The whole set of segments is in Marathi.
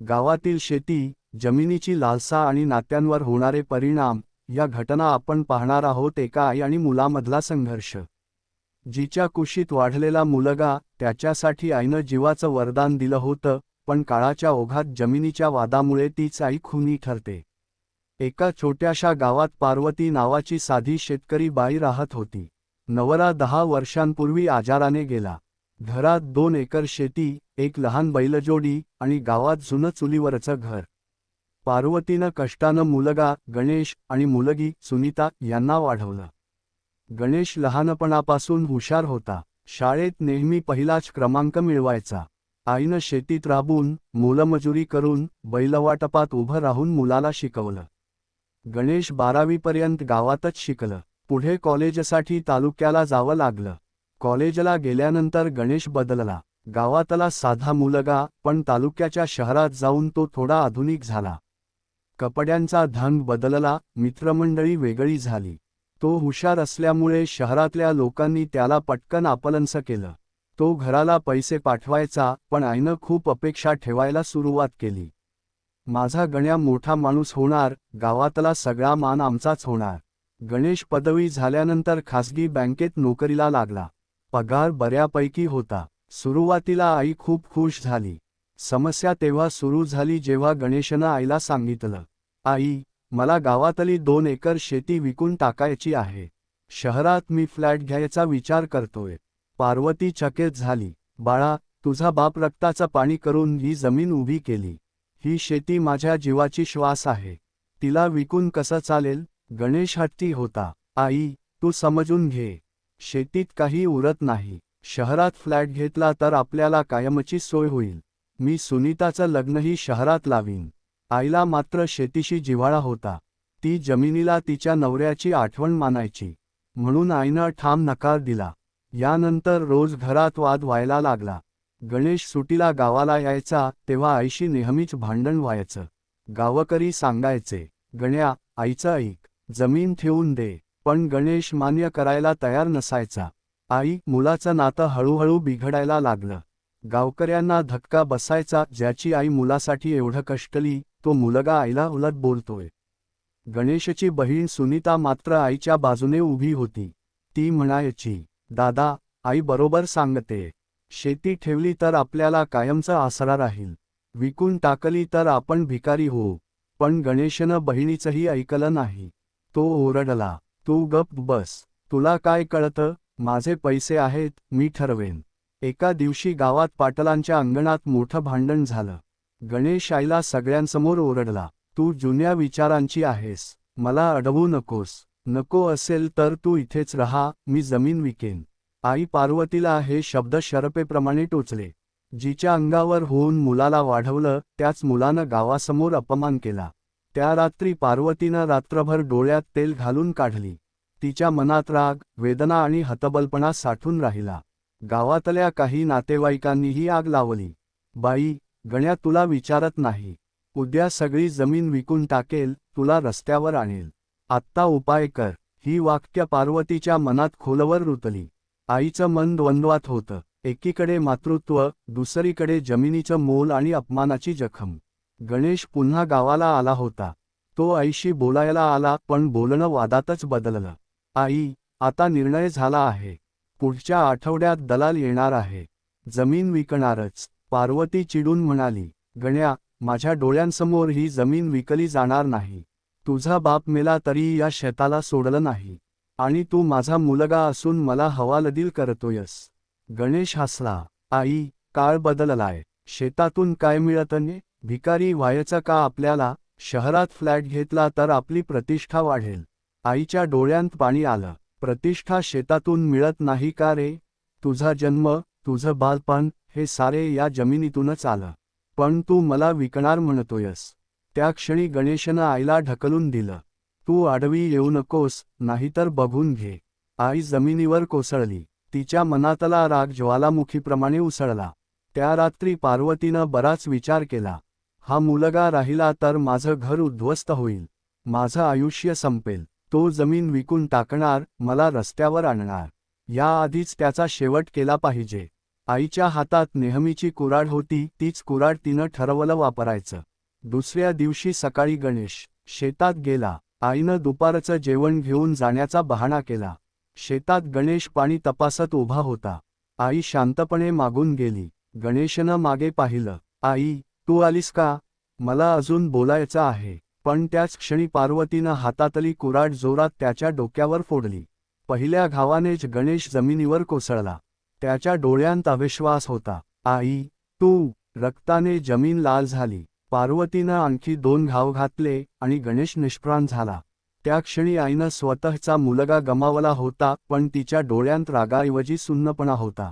गावातील शेती जमिनीची लालसा आणि नात्यांवर होणारे परिणाम या घटना आपण पाहणार आहोत एका आई आणि मुलामधला संघर्ष. जिच्या कुशीत वाढलेला मुलगा त्याच्यासाठी आईनं जीवाचं वरदान दिलं होतं पण काळाच्या ओघात जमिनीच्या वादामुळे तीच आई खुनी ठरते. एका छोट्याशा गावात पार्वती नावाची साधी शेतकरी बाई राहत होती. नवरा दहा वर्षांपूर्वी आजाराने गेला. घरात दोन एकर शेती एक लहान बैलजोडी आणि गावात जुनं चुलीवरचं घर. पार्वतीनं कष्टानं मुलगा गणेश आणि मुलगी सुनीता यांना वाढवलं. गणेश लहानपणापासून हुशार होता. शाळेत नेहमी पहिलाच क्रमांक मिळवायचा. आईनं शेतीत राबून मोलमजुरी करून बैलवाटपात उभं राहून मुलाला शिकवलं. गणेश बारावीपर्यंत गावातच शिकलं. पुढे कॉलेजसाठी तालुक्याला जावं लागलं. कॉलेजला गेल्यानंतर गणेश बदलला. गावातला साधा मुलगा पण तालुक्याच्या शहरात जाऊन तो थोडा आधुनिक झाला. कपड्यांचा ढंग बदलला मित्रमंडळी वेगळी झाली. तो हुशार असल्यामुळे शहरातल्या लोकांनी त्याला पटकन आपलंस केलं. तो घराला पैसे पाठवायचा पण आईनं खूप अपेक्षा ठेवायला सुरुवात केली. माझा गण्या मोठा माणूस होणार गावातला सगळा मान आमचाच होणार. गणेश पदवी झाल्यानंतर खासगी बँकेत नोकरीला लागला. पगार बऱ्यापैकी होता. सुरुवातीला आई खूप खुश झाली. समस्या तेव्हा सुरू झाली जेव्हा गणेशनं आईला सांगितलं आई मला गावातली दोन एकर शेती विकून टाकायची आहे. शहरात मी फ्लॅट घ्यायचा विचार करतोय. पार्वती चकित झाली बाळा तुझा बाप रक्ताचं पाणी करून ही जमीन उभी केली. ही शेती माझ्या जीवाची श्वास आहे. तिला विकून कसं चालेल? गणेश हट्टी होता आई तू समजून घे. शेतीत काही उरत नाही. शहरात फ्लॅट घेतला तर आपल्याला कायमची सोय होईल. मी सुनीताचं लग्नही शहरात लावीन. आईला मात्र शेतीशी जिव्हाळा होता. ती जमिनीला तिच्या नवऱ्याची आठवण मानायची. म्हणून आईनं ठाम नकार दिला. यानंतर रोज घरात वाद व्हायला लागला. गणेश सुटीला गावाला यायचा तेव्हा आईशी नेहमीच भांडण व्हायचं. गावकरी सांगायचे गण्या आईचं ऐक. जमीन ठेवून दे. पण गणेश मान्य करायला तयार नसायचा. आई मुलाचं नातं हळूहळू बिघडायला लागलं. गावकऱ्यांना धक्का बसायचा ज्याची आई मुलासाठी एवढं कष्टली तो मुलगा आईला उलट बोलतोय. गणेशची बहीण सुनीता मात्र आईच्या बाजूने उभी होती. ती म्हणायची दादा आई बरोबर सांगते. शेती ठेवली तर आपल्याला कायमचा आसरा राहील. विकून टाकली तर आपण भिकारी होऊ. पण गणेशनं बहिणीचंही ऐकलं नाही. तो ओरडला. तू गप बस. तुला काय कळतं? माझे पैसे आहेत मी ठरवेन. एका दिवशी गावात पाटलांच्या अंगणात मोठं भांडण झालं. गणेश आईला सगळ्यांसमोर ओरडला. तू जुन्या विचारांची आहेस. मला अडवू नकोस. नको असेल तर तू इथेच रहा. मी जमीन विकेन. आई पार्वतीला हे शब्द शरपेप्रमाणे टोचले. जिच्या अंगावर होऊन मुलाला वाढवलं त्याच मुलानं गावासमोर अपमान केला. त्या रात्री पार्वतीनं रात्रभर डोळ्यात तेल घालून काढली. तिच्या मनात राग वेदना आणि हतबलपणा साठून राहिला. गावातल्या काही नातेवाईकांनीही आग लावली. बाई गण्या तुला विचारत नाही. उद्या सगळी जमीन विकून टाकेल तुला रस्त्यावर आणेल. आत्ता उपाय कर. ही वाक्य पार्वतीच्या मनात खोलवर रुतली. आईचं मन द्वंद्वात होतं. एकीकडे मातृत्व दुसरीकडे जमिनीचं मोल आणि अपमानाची जखम. गणेश पुन्हा गावाला आला होता. तो आईशी बोलायला आला पण बोलणं वादातच बदललं. आई आता निर्णय झाला आहे. पुढच्या आठवड्यात दलाल येणार आहे. जमीन विकणारच. पार्वती चिडून म्हणाली गण्या माझ्या डोळ्यांसमोर ही जमीन विकली जाणार नाही. तुझा बाप मेला तरी या शेताला सोडलं नाही. आणि तू माझा मुलगा असून मला हवालदिल करतोयस. गणेश हसला आई काळ बदललाय. शेतातून काय मिळतने भिकारी व्हायचं का आपल्याला? शहरात फ्लॅट घेतला तर आपली प्रतिष्ठा वाढेल. आईच्या डोळ्यांत पाणी आलं. प्रतिष्ठा शेतातून मिळत नाही का रे? तुझा जन्म तुझं बालपण हे सारे या जमिनीतूनच आलं. पण तू मला विकणार म्हणतोयस. त्या क्षणी गणेशनं आईला ढकलून दिलं. तू आडवी येऊ नकोस नाहीतर बघून घे. आई जमिनीवर कोसळली. तिच्या मनातला राग ज्वालामुखीप्रमाणे उसळला. त्या रात्री पार्वतीनं बराच विचार केला. हा मुलगा राहिला तर माझं घर उद्ध्वस्त होईल. माझं आयुष्य संपेल. तो जमीन विकून टाकणार मला रस्त्यावर आणणार. याआधीच त्याचा शेवट केला पाहिजे. आईच्या हातात नेहमीची कुऱ्हाड होती तीच कुराड तिनं ठरवलं वापरायचं. दुसऱ्या दिवशी सकाळी गणेश शेतात गेला. आईनं दुपारचं जेवण घेऊन जाण्याचा बहाणा केला. शेतात गणेश पाणी तपासत उभा होता. आई शांतपणे मागून गेली. गणेशनं मागे पाहिलं. आई तू आलीस का? मला अजून बोलायचं आहे. पण त्याच क्षणी पार्वतीनं हातातली कुराट जोरात त्याच्या डोक्यावर फोडली. पहिल्या घावानेच गणेश जमिनीवर कोसळला. त्याच्या डोळ्यांत अविश्वास होता. आई तू रक्ताने जमीन लाल झाली. पार्वतीनं आणखी दोन घाव घातले आणि गणेश निष्प्राण झाला. त्या क्षणी आईनं स्वतःचा मुलगा गमावला होता पण तिच्या डोळ्यांत रागाऐवजी सुन्नपणा होता.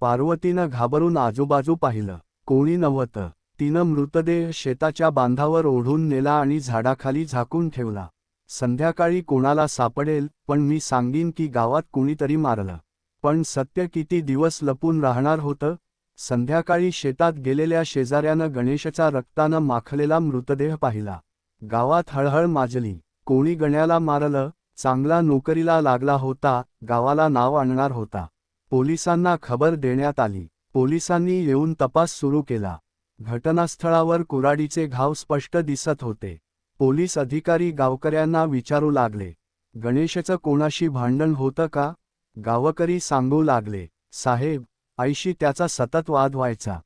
पार्वतीनं घाबरून आजूबाजू पाहिलं. कोणी नव्हतं. तिनं मृतदेह शेताच्या बांधावर ओढून नेला आणि झाडाखाली झाकून ठेवला. संध्याकाळी कोणाला सापडेल पण मी सांगीन की गावात कुणीतरी मारलं. पण सत्य किती दिवस लपून राहणार होतं? संध्याकाळी शेतात गेलेल्या शेजाऱ्यानं गणेशचा रक्तानं माखलेला मृतदेह पाहिला. गावात हळहळ माजली. कोणी गण्याला मारलं? चांगला नोकरीला लागला होता गावाला नाव आणणार होता. पोलिसांना खबर देण्यात आली. पोलिसांनी येऊन तपास सुरू केला. घटनास्थळावर कुराडीचे घाव स्पष्ट दिसत होते. पोलीस अधिकारी गावकऱ्यांना विचारू लागले. गणेशचं कोणाशी भांडण होतं का? गावकरी सांगू लागले. साहेब आईशी त्याचा सतत वाद व्हायचा.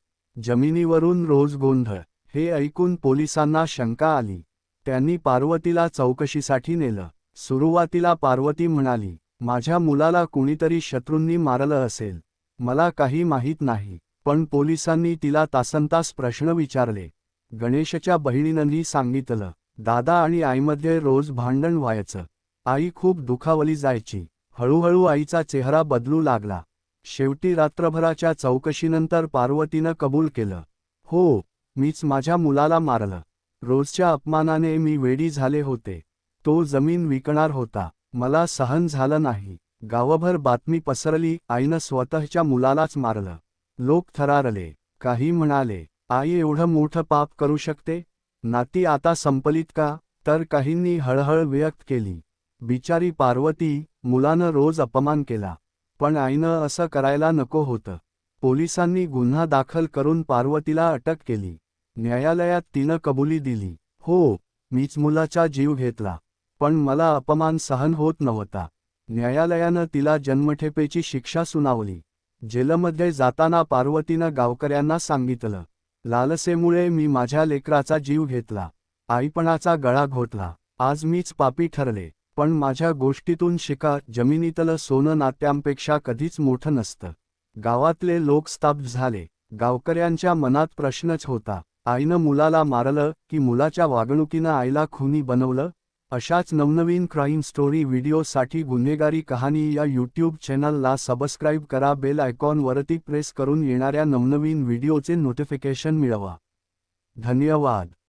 जमिनीवरून रोज गोंधळ. हे ऐकून पोलिसांना शंका आली. त्यांनी पार्वतीला चौकशीसाठी नेलं. सुरुवातीला पार्वती म्हणाली माझ्या मुलाला कुणीतरी शत्रूंनी मारलं असेल. मला काही माहीत नाही. पण पोलिसांनी तिला तासनतास प्रश्न विचारले. गणेशच्या बहिणीनंही सांगितलं दादा आणि आईमध्ये रोज भांडण व्हायचं. आई खूप दुखावली जायची. हळूहळू आईचा चेहरा बदलू लागला. शेवटी रात्रभराच्या चौकशीनंतर पार्वतीनं कबूल केलं. हो मीच माझ्या मुलाला मारलं. रोजच्या अपमानाने मी वेडी झाले होते. तो जमीन विकणार होता. मला सहन झालं नाही. गावभर बातमी पसरली. आईनं स्वतःच्या मुलालाच मारलं. लोक थरारले. काही म्हणाले आई एवढं मोठं पाप करू शकते? नाती आता संपलीत का? तर काहींनी हळहळ व्यक्त केली. बिचारी पार्वती मुलानं रोज अपमान केला. पण आईनं असं करायला नको होतं. पोलिसांनी गुन्हा दाखल करून पार्वतीला अटक केली. न्यायालयात तिनं कबुली दिली. हो मीच मुलाचा जीव घेतला. पण मला अपमान सहन होत नव्हता. न्यायालयानं तिला जन्मठेपेची शिक्षा सुनावली. जेलमध्ये जाताना पार्वतीनं गावकऱ्यांना सांगितलं लालसेमुळे मी माझ्या लेकराचा जीव घेतला आईपणाचा गळा घोटला आज मीच पापी ठरले पण माझ्या गोष्टीतून शिका जमिनीतलं सोनं नात्यांपेक्षा कधीच मोठं नसतं. गावातले लोक स्तब्ध झाले गावकऱ्यांच्या मनात प्रश्नच होता आईनं मुलाला मारलं की मुलाच्या वागणुकीनं आईला खुनी बनवलं अशाच नवनवीन क्राईम स्टोरी व्हिडिओसाठी गुन्हेगारी कहाणी या यूट्यूब चॅनलला सबस्क्राईब करा. बेल आयकॉनवरती प्रेस करून येणाऱ्या नवनवीन व्हिडिओचे नोटिफिकेशन मिळवा. धन्यवाद.